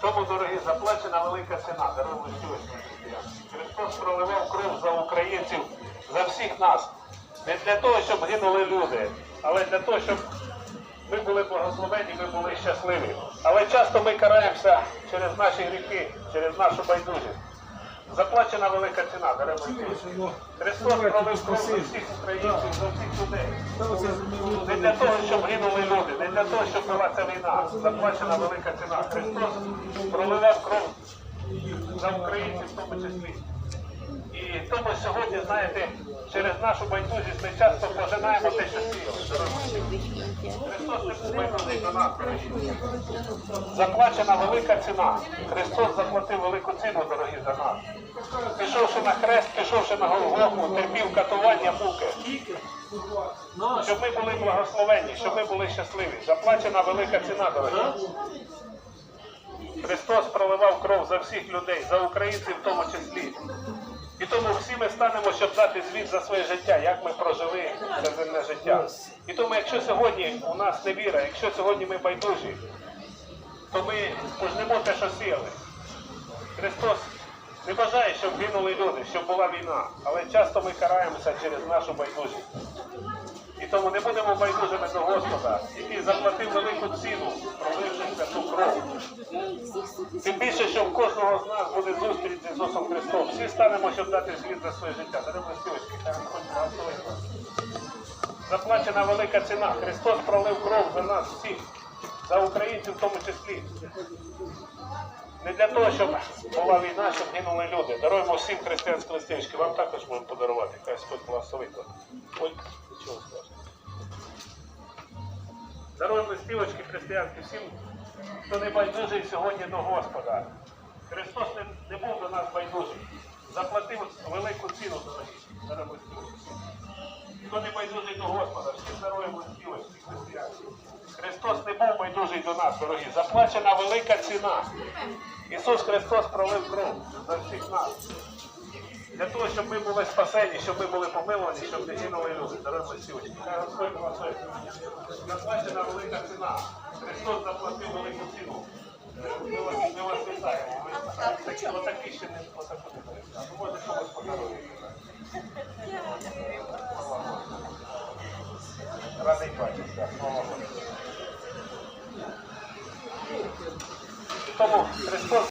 Тому, дорогі, заплачена велика ціна, дорогі християни. Христос проливав кров за українців, за всіх нас. Не для того, щоб гинули люди, але для того, щоб ми були благословені, ми були щасливі. Але часто ми караємося через наші гріхи, через нашу байдужість. Заплачена велика ціна, сьогодні. Христос пролив кров за всіх українців, за всіх людей. Не для того, щоб гинули люди, не для того, щоб була ця війна. Заплачена велика ціна. Христос проливав кров за українців в тому числі. І тому сьогодні, знаєте, через нашу байдужість ми часто Христос до нас. Заплачена велика ціна. Христос заплатив велику ціну, дорогі, за нас. Пішовши на хрест, пішовши на Голгофу, терпів катування муки. Щоб ми були благословені, щоб ми були щасливі. Заплачена велика ціна, дорогі. Христос проливав кров за всіх людей, за українців в тому числі. Тому всі ми станемо, щоб дати звіт за своє життя, як ми прожили це земне життя. І тому, якщо сьогодні у нас невіра, якщо сьогодні ми байдужі, то ми пожнемо те, що сіяли. Христос не бажає, щоб гинули люди, щоб була війна, але часто ми караємося через нашу байдужість. І тому не будемо байдужими до Господа, який заплатив велику ціну. Тим більше, що в кожного з нас буде зустріч з Ісусом Христом. Всі станемо, щоб дати звіт за своє життя. Дорогі співочки, хай благословить вас. Заплачена велика ціна. Христос пролив кров за нас всіх, за українців в тому числі. Не для того, щоб була війна, щоб гинули люди. Даруємо всім християнські листівочки. Вам також можемо подарувати. Хай Господь благословить вас. Ой, нічого страшного. Даруємо листівочки християнські всім, хто не байдужий сьогодні до Господа. Христос не, був до нас байдужий. Заплатив велику ціну дорогі. Даруємо. Хто не байдужий до Господа, всім даруємо листівочки християнські. Христос не був байдужий до нас, дорогі. Заплачена велика ціна. Ісус Христос пролив кров за всіх нас. Для того, щоб ми були спасені, щоб ми були помилувані, щоб не гинули люди. Дорогі сівочки. Хай. Заплачена велика ціна. Христос заплатив велику ціну. Ми вас, вас вітаємо. Отакі ще не. А ви можете комусь подарувати. Радий бачити, слава Богу. Тому Христос